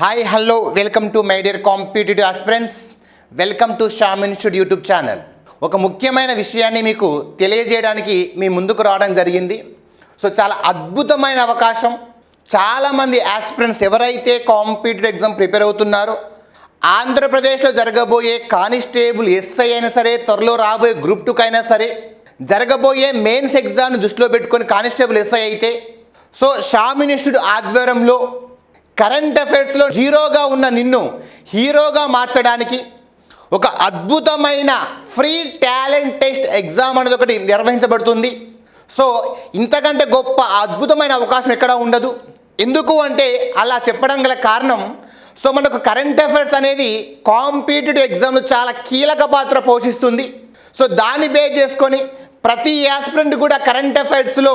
Hi hello welcome to my dear competitive aspirants welcome to Sham institute YouTube channel ఒక ముఖ్యమైన విషయాన్ని మీకు తెలియజేయడానికి మీ ముందుకు రావడం జరిగింది. సో చాలా అద్భుతమైన అవకాశం. చాలామంది ఆస్పిరెంట్స్ ఎవరైతే కాంపిటేటివ్ ఎగ్జామ్ ప్రిపేర్ అవుతున్నారో ఆంధ్రప్రదేశ్లో జరగబోయే కానిస్టేబుల్ ఎస్ఐ అయినా సరే త్వరలో రాబోయే గ్రూప్ టూకి అయినా సరే జరగబోయే మెయిన్స్ ఎగ్జామ్ను దృష్టిలో పెట్టుకొని కానిస్టేబుల్ ఎస్ఐ అయితే. సో షామ్ ఇన్స్టిట్యూట్ ఆధ్వర్యంలో కరెంట్ అఫైర్స్లో జీరోగా ఉన్న నిన్ను హీరోగా మార్చడానికి ఒక అద్భుతమైన ఫ్రీ టాలెంట్ టెస్ట్ ఎగ్జామ్ అనేది ఒకటి నిర్వహించబడుతుంది. సో ఇంతకంటే గొప్ప అద్భుతమైన అవకాశం ఎక్కడ ఉండదు. ఎందుకు అంటే అలా చెప్పడం గల కారణం సో మనకు కరెంట్ అఫైర్స్ అనేది కాంపిటేటివ్ ఎగ్జామ్లో చాలా కీలక పాత్ర పోషిస్తుంది. సో దాన్ని బేస్ చేసుకొని ప్రతి యాస్పిరెంట్ కూడా కరెంట్ అఫైర్స్లో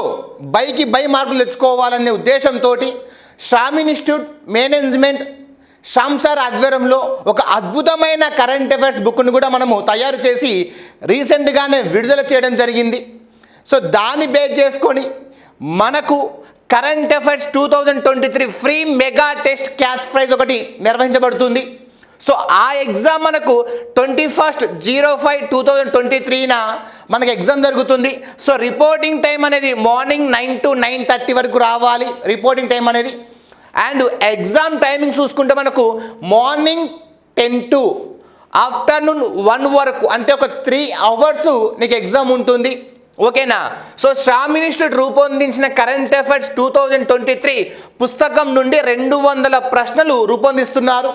బైకి బై మార్కులు తెచ్చుకోవాలనే ఉద్దేశంతో షామ్ ఇన్స్టిట్యూట్ మేనేజ్మెంట్ షామ్సార్ ఆధ్వర్యంలో ఒక అద్భుతమైన కరెంట్ అఫైర్స్ బుక్ను కూడా మనము తయారు చేసి రీసెంట్గానే విడుదల చేయడం జరిగింది. సో దాన్ని బేస్ చేసుకొని మనకు current affairs two thousand twenty three free mega test cash prize ఒకటి నిర్వహించబడుతుంది. సో ఆ ఎగ్జామ్ మనకు twenty first zero five two thousand twenty త్రీన మనకి ఎగ్జామ్ జరుగుతుంది. సో రిపోర్టింగ్ టైం అనేది morning nine to nine thirty వరకు రావాలి. రిపోర్టింగ్ టైం అనేది. అండ్ ఎగ్జామ్ టైమింగ్ చూసుకుంటే మనకు morning ten to afternoon one వరకు అంటే ఒక త్రీ అవర్స్ నీకు ఎగ్జామ్ ఉంటుంది. ఓకేనా? సో శ్రామ్ ఇన్స్టిట్యూట్ రూపొందించిన current affairs two thousand twenty three పుస్తకం నుండి రెండు వందల ప్రశ్నలు రూపొందిస్తున్నారు.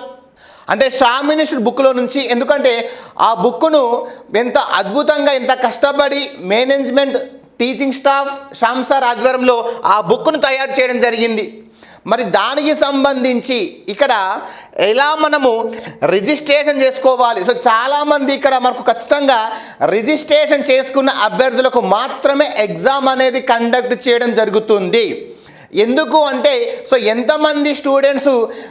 అంటే శ్యామ్ బుక్లో నుంచి ఎందుకంటే ఆ బుక్ను ఎంత అద్భుతంగా ఎంత కష్టపడి మేనేజ్మెంట్ టీచింగ్ స్టాఫ్ శ్యామ్ ఆధ్వర్యంలో ఆ బుక్ను తయారు చేయడం జరిగింది. మరి దానికి సంబంధించి ఇక్కడ ఎలా మనము రిజిస్ట్రేషన్ చేసుకోవాలి? సో చాలామంది ఇక్కడ మనకు ఖచ్చితంగా రిజిస్ట్రేషన్ చేసుకున్న అభ్యర్థులకు మాత్రమే ఎగ్జామ్ అనేది కండక్ట్ చేయడం జరుగుతుంది. ఎందుకు అంటే సో ఎంతమంది స్టూడెంట్స్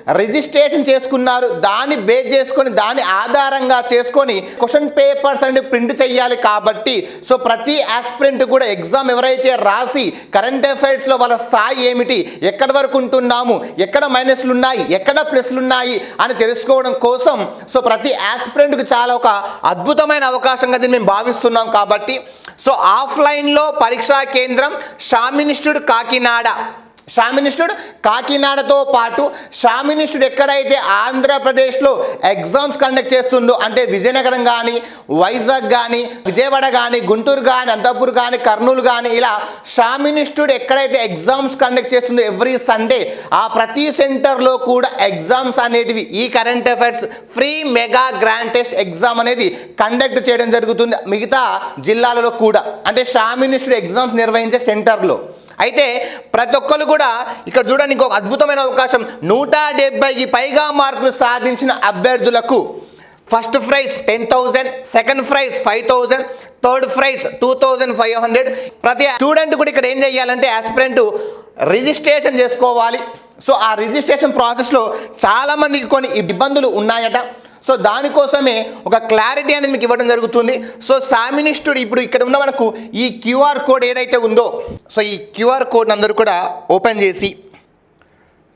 రిజిస్ట్రేషన్ చేసుకున్నారు దాన్ని బేస్ చేసుకొని దాని ఆధారంగా చేసుకొని క్వశ్చన్ పేపర్స్ అనేది ప్రింట్ చేయాలి కాబట్టి సో ప్రతి ఆస్పిరెంట్ కూడా ఎగ్జామ్ ఎవరైతే రాసి కరెంట్ అఫైర్స్లో వాళ్ళ స్థాయి ఏమిటి ఎక్కడి వరకు ఉంటున్నాము ఎక్కడ మైనస్లు ఉన్నాయి ఎక్కడ ప్లస్లు ఉన్నాయి అని తెలుసుకోవడం కోసం సో ప్రతి ఆస్పిరెంట్కి చాలా ఒక అద్భుతమైన అవకాశంగా దీన్ని మేము భావిస్తున్నాం కాబట్టి సో ఆఫ్లైన్లో పరీక్షా కేంద్రం షామ్ కాకినాడ. షామినిస్టుడు కాకినాడతో పాటు షామినిస్టుడు ఎక్కడైతే ఆంధ్రప్రదేశ్లో ఎగ్జామ్స్ కండక్ట్ చేస్తుందో అంటే విజయనగరం కానీ వైజాగ్ కానీ విజయవాడ కానీ గుంటూరు కానీ అంతపూర్ కానీ కర్నూలు కానీ ఇలా షామినిస్టుడు ఎక్కడైతే ఎగ్జామ్స్ కండక్ట్ చేస్తుందో ఎవ్రీ సండే ఆ ప్రతి సెంటర్లో కూడా ఎగ్జామ్స్ అనేటివి ఈ current affairs free mega grand test exam అనేది కండక్ట్ చేయడం జరుగుతుంది. మిగతా జిల్లాలలో కూడా అంటే షామినిస్టుడు ఎగ్జామ్స్ నిర్వహించే సెంటర్లో. అయితే ప్రతి ఒక్కరు కూడా ఇక్కడ చూడండి ఇంకొక అద్భుతమైన అవకాశం. నూట డెబ్బైకి పైగా మార్కులు సాధించిన అభ్యర్థులకు first prize ten thousand second prize five thousand third prize two thousand five hundred. ప్రతి స్టూడెంట్ కూడా ఇక్కడ ఏం చేయాలంటే ఆస్పిరెంట్ రిజిస్ట్రేషన్ చేసుకోవాలి. సో ఆ రిజిస్ట్రేషన్ ప్రాసెస్లో చాలామందికి కొన్ని ఇబ్బందులు ఉన్నాయట. సో దానికోసమే ఒక క్లారిటీ అనేది మీకు ఇవ్వడం జరుగుతుంది. సో సామినిస్టుడు ఇప్పుడు ఇక్కడ ఉన్న మనకు ఈ క్యూఆర్ కోడ్ ఏదైతే ఉందో సో ఈ క్యూఆర్ కోడ్ అందరూ కూడా ఓపెన్ చేసి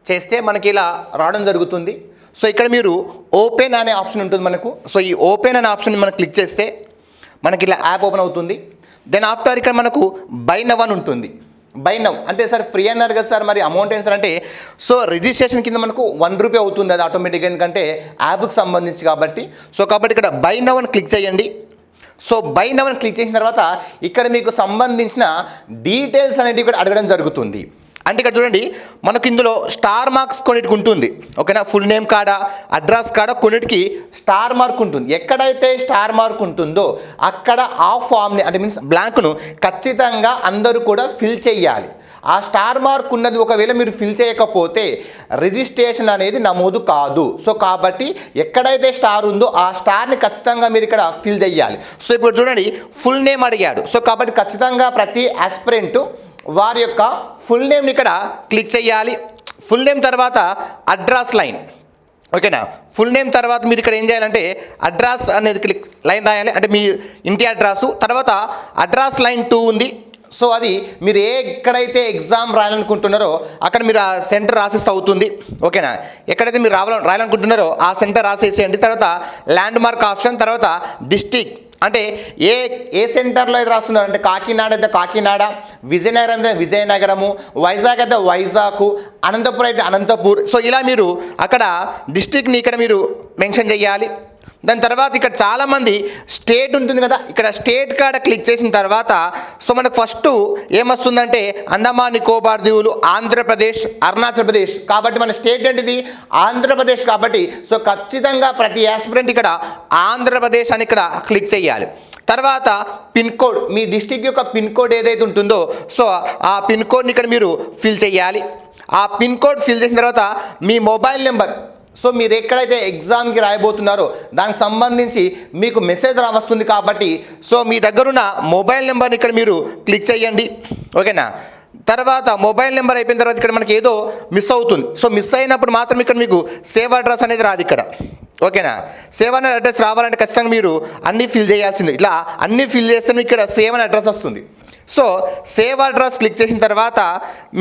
చేస్తే మనకి ఇలా రావడం జరుగుతుంది. సో ఇక్కడ మీరు ఓపెన్ అనే ఆప్షన్ ఉంటుంది మనకు. సో ఈ ఓపెన్ అనే ఆప్షన్ మనం క్లిక్ చేస్తే మనకి ఇలా యాప్ ఓపెన్ అవుతుంది. దెన్ ఆఫ్టర్ ఇక్కడ మనకు బై నవ్ అని ఉంటుంది. బై నవ్ అంటే సార్ ఫ్రీ అన్నారు కదా సార్ మరి అమౌంట్ ఏంటి సార్ అంటే సో రిజిస్ట్రేషన్ కింద మనకు వన్ రూపీ అవుతుంది అది ఆటోమేటిక్గా ఎందుకంటే యాప్కి సంబంధించి కాబట్టి. సో కాబట్టి ఇక్కడ బై నవ్ అని క్లిక్ చేయండి. సో బై నవ్ అని క్లిక్ చేసిన తర్వాత ఇక్కడ మీకు సంబంధించిన డీటెయిల్స్ అనేటివి ఇక్కడ అడగడం జరుగుతుంది. అంటే ఇక్కడ చూడండి మనకు ఇందులో స్టార్ మార్క్స్ కొన్నిటికి ఉంటుంది. ఓకేనా? ఫుల్ నేమ్ కాడ అడ్రస్ కాడ కొన్నిటికి స్టార్ మార్క్ ఉంటుంది. ఎక్కడైతే స్టార్ మార్క్ ఉంటుందో అక్కడ ఆ ఫామ్ని అంటే మీన్స్ బ్లాంక్ను ఖచ్చితంగా అందరూ కూడా ఫిల్ చేయాలి. ఆ స్టార్ మార్క్ ఉన్నది ఒకవేళ మీరు ఫిల్ చేయకపోతే రిజిస్ట్రేషన్ అనేది నమోదు కాదు. సో కాబట్టి ఎక్కడైతే స్టార్ ఉందో ఆ స్టార్ని ఖచ్చితంగా మీరు ఇక్కడ ఫిల్ చేయాలి. సో ఇప్పుడు చూడండి ఫుల్ నేమ్ అడిగాడు. సో కాబట్టి ఖచ్చితంగా ప్రతి ఆస్పిరెంట్ వారి యొక్క ఫుల్ నేమ్ని ఇక్కడ క్లిక్ చేయాలి. ఫుల్ నేమ్ తర్వాత అడ్రస్ లైన్. ఓకేనా? ఫుల్ నేమ్ తర్వాత మీరు ఇక్కడ ఏం చేయాలంటే అడ్రస్ అనేది క్లిక్ లైన్ రాయాలి. అంటే మీ ఇంటి అడ్రస్ తర్వాత అడ్రస్ లైన్ టూ ఉంది. సో అది మీరు ఏ ఎక్కడైతే ఎగ్జామ్ రాయాలనుకుంటున్నారో అక్కడ మీరు ఆ సెంటర్ రాసిస్తే అవుతుంది. ఓకేనా? ఎక్కడైతే మీరు రావాల రాయాలనుకుంటున్నారో ఆ సెంటర్ రాసేసేయండి. తర్వాత ల్యాండ్ మార్క్ ఆప్షన్ తర్వాత డిస్టిక్. అంటే ఏ ఏ సెంటర్లో అయితే రాస్తున్నారు? అంటే కాకినాడ అయితే కాకినాడ విజయనగరం అయితే విజయనగరము వైజాగ్ అయితే వైజాగ్ అనంతపురం అయితే అనంతపూర్. సో ఇలా మీరు అక్కడ డిస్టిక్ని ఇక్కడ మీరు మెన్షన్ చేయాలి. దాని తర్వాత ఇక్కడ చాలామంది స్టేట్ ఉంటుంది కదా ఇక్కడ స్టేట్ కాడ క్లిక్ చేసిన తర్వాత సో మనకు ఫస్ట్ ఏమొస్తుందంటే అండమాన్ నికోబార్ దీవులు ఆంధ్రప్రదేశ్ అరుణాచల్ ప్రదేశ్. కాబట్టి మన స్టేట్ ఏంటిది? ఆంధ్రప్రదేశ్ కాబట్టి సో ఖచ్చితంగా ప్రతి యాస్పిరెంట్ ఇక్కడ ఆంధ్రప్రదేశ్ అని ఇక్కడ క్లిక్ చేయాలి. తర్వాత పిన్ కోడ్ మీ డిస్టిక్ యొక్క పిన్ కోడ్ ఏదైతే ఉంటుందో సో ఆ పిన్ కోడ్ని ఇక్కడ మీరు ఫిల్ చేయాలి. ఆ పిన్ కోడ్ ఫిల్ చేసిన తర్వాత మీ మొబైల్ నెంబర్ సో మీరు ఎక్కడైతే ఎగ్జామ్కి రాయబోతున్నారో దానికి సంబంధించి మీకు మెసేజ్ రావస్తుంది కాబట్టి సో మీ దగ్గరున్న మొబైల్ నెంబర్ని ఇక్కడ మీరు క్లిక్ చేయండి. ఓకేనా తర్వాత మొబైల్ నెంబర్ అయిపోయిన తర్వాత ఇక్కడ మనకి ఏదో మిస్ అవుతుంది. సో మిస్ అయినప్పుడు మాత్రం ఇక్కడ మీకు సేవ్ అడ్రస్ అనేది రాదు ఇక్కడ. ఓకేనా సేవ్ అనే అడ్రస్ రావాలంటే ఖచ్చితంగా మీరు అన్నీ ఫిల్ చేయాల్సింది. ఇట్లా అన్నీ ఫిల్ చేస్తే మీకు ఇక్కడ సేవ్ అనే అడ్రస్ వస్తుంది. సో సేవ్ అడ్రస్ క్లిక్ చేసిన తర్వాత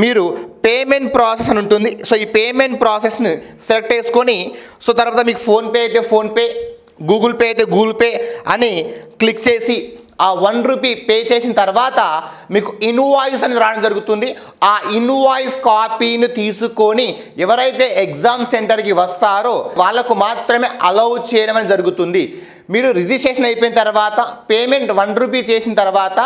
మీరు పేమెంట్ ప్రాసెస్ అని ఉంటుంది. సో ఈ పేమెంట్ ప్రాసెస్ని సెలెక్ట్ చేసుకొని సో తర్వాత మీకు ఫోన్పే అయితే ఫోన్పే గూగుల్ పే అయితే గూగుల్ పే అని క్లిక్ చేసి ఆ వన్ రూపీ పే చేసిన తర్వాత మీకు ఇన్వాయిస్ అని రావడం జరుగుతుంది. ఆ ఇన్వాయిస్ కాపీని తీసుకొని ఎవరైతే ఎగ్జామ్ సెంటర్కి వస్తారో వాళ్ళకు మాత్రమే అలౌ చేయడం అని జరుగుతుంది. మీరు రిజిస్ట్రేషన్ అయిపోయిన తర్వాత పేమెంట్ వన్ రూపీ చేసిన తర్వాత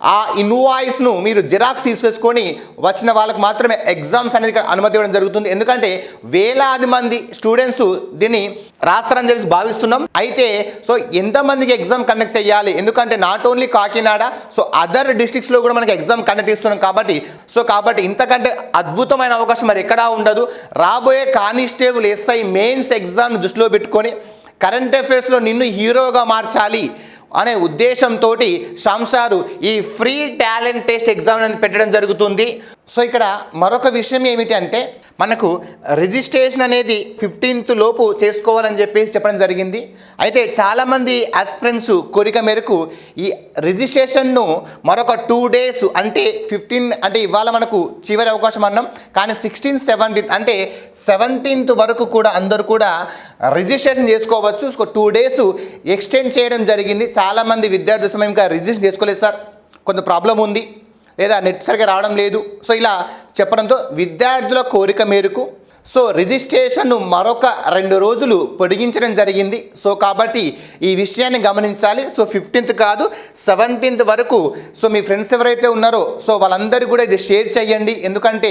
ఆ ఇన్వాయిస్ను మీరు జిరాక్స్ తీసుకొని వచ్చిన వాళ్ళకి మాత్రమే ఎగ్జామ్స్ అనేది ఇక్కడ అనుమతి ఇవ్వడం జరుగుతుంది. ఎందుకంటే వేలాది మంది స్టూడెంట్స్ దీన్ని రాస్తారని చెప్పి భావిస్తున్నాం. అయితే సో ఎంతమందికి ఎగ్జామ్ కండక్ట్ చేయాలి? ఎందుకంటే not only Kakinada so other డిస్ట్రిక్ట్స్లో కూడా మనకి ఎగ్జామ్ కండక్ట్ ఇస్తున్నాం కాబట్టి సో కాబట్టి ఇంతకంటే అద్భుతమైన అవకాశం మరి ఎక్కడా ఉండదు. రాబోయే కానిస్టేబుల్ ఎస్ఐ మెయిన్స్ ఎగ్జామ్ దృష్టిలో పెట్టుకొని కరెంట్ అఫైర్స్లో నిన్ను హీరోగా మార్చాలి. అనే ఉద్దేశంతో సంసారు ఈ ఫ్రీ టాలెంట్ టెస్ట్ ఎగ్జామ్ అనేది పెట్టడం జరుగుతుంది. సో ఇక్కడ మరొక విషయం ఏమిటి అంటే మనకు రిజిస్ట్రేషన్ అనేది ఫిఫ్టీన్త్ లోపు చేసుకోవాలని చెప్పేసి చెప్పడం జరిగింది. అయితే చాలామంది ఆస్పిరెంట్స్ కోరిక మేరకు ఈ రిజిస్ట్రేషన్ను మరొక టూ డేస్ అంటే ఫిఫ్టీన్ అంటే ఇవాళ మనకు చివరి అవకాశం అన్నాం. కానీ సిక్స్టీన్ సెవెంటీన్త్ అంటే సెవెంటీన్త్ వరకు కూడా అందరూ కూడా రిజిస్ట్రేషన్ చేసుకోవచ్చు. సో టూ డేస్ ఎక్స్టెండ్ చేయడం జరిగింది. చాలామంది విద్యార్థుల సమయం ఇంకా రిజిస్ట్రేషన్ చేసుకోలేదు సార్. కొంత ప్రాబ్లం ఉంది. లేదా నెట్ సరిగ్గా రావడం లేదు. సో ఇలా చెప్పడంతో విద్యార్థుల కోరిక మేరకు సో రిజిస్ట్రేషన్ను మరొక రెండు రోజులు పొడిగించడం జరిగింది. సో కాబట్టి ఈ విషయాన్ని గమనించాలి. సో ఫిఫ్టీన్త్ కాదు సెవెంటీన్త్ వరకు సో మీ ఫ్రెండ్స్ ఎవరైతే ఉన్నారో సో వాళ్ళందరూ కూడా ఇది షేర్ చేయండి. ఎందుకంటే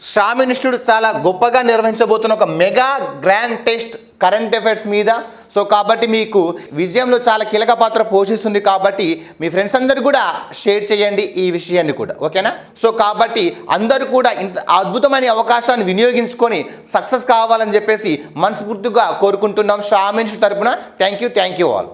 శ్రామ్ ఇన్స్టిట్యూట్ చాలా గొప్పగా నిర్వహించబోతున్న ఒక mega grand test current affairs మీద. సో కాబట్టి మీకు విజయంలో చాలా కీలక పాత్ర పోషిస్తుంది కాబట్టి మీ ఫ్రెండ్స్ అందరు కూడా షేర్ చేయండి ఈ విషయాన్ని కూడా. ఓకేనా? సో కాబట్టి అందరూ కూడా ఇంత అద్భుతమైన అవకాశాన్ని వినియోగించుకొని సక్సెస్ కావాలని చెప్పేసి మనస్ఫూర్తిగా కోరుకుంటున్నాం. షామిన్స్ తరపున thank you thank you all